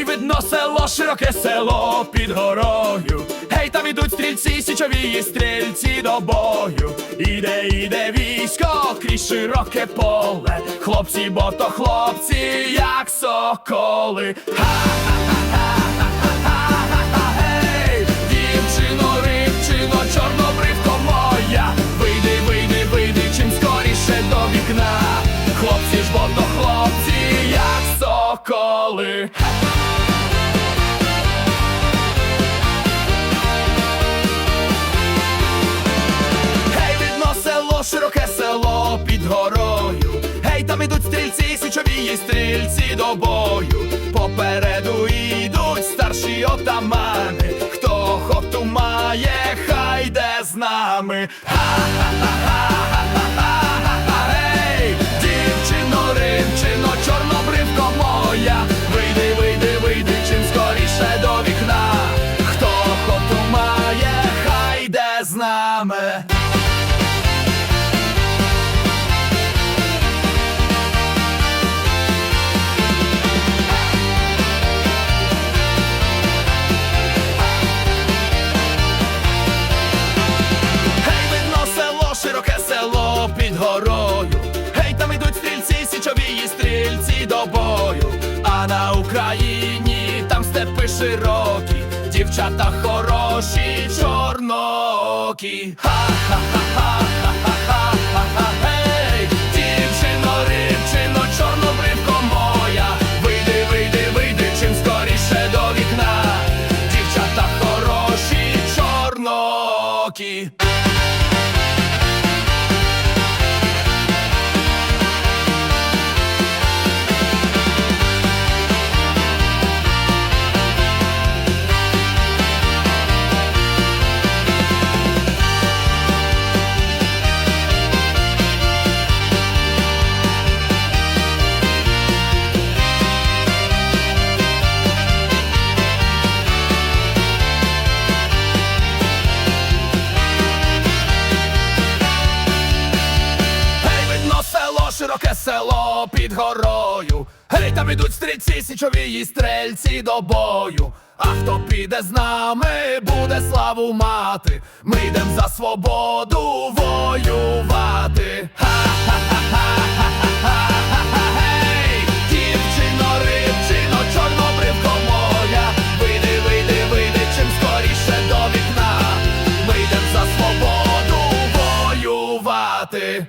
Гей, видно село, широке село під горою. Гей, там ідуть стрільці, січові стрільці до бою. Іде, іде військо крізь широке поле. Хлопці, бо то хлопці, як соколи. Ха-ха-ха-ха-ха-ха-ха, як соколи. Гей, видно село, широке село під горою. Гей, там ідуть стрільці, січові стрільці до бою. Попереду ідуть старші отамани. Хто охоту має, хай йде з нами. Ха-ха-ха-ха-ха-ха-ха, на Україні там степи широкі, дівчата хороші, чорнокі. Ха-ха-ха-ха-ха-ха-ха-ха, маленьке село під горою. Гей, там ідуть стрільці, січові і стрельці до бою. А хто піде з нами, буде славу мати. Ми йдем за свободу воювати. Ти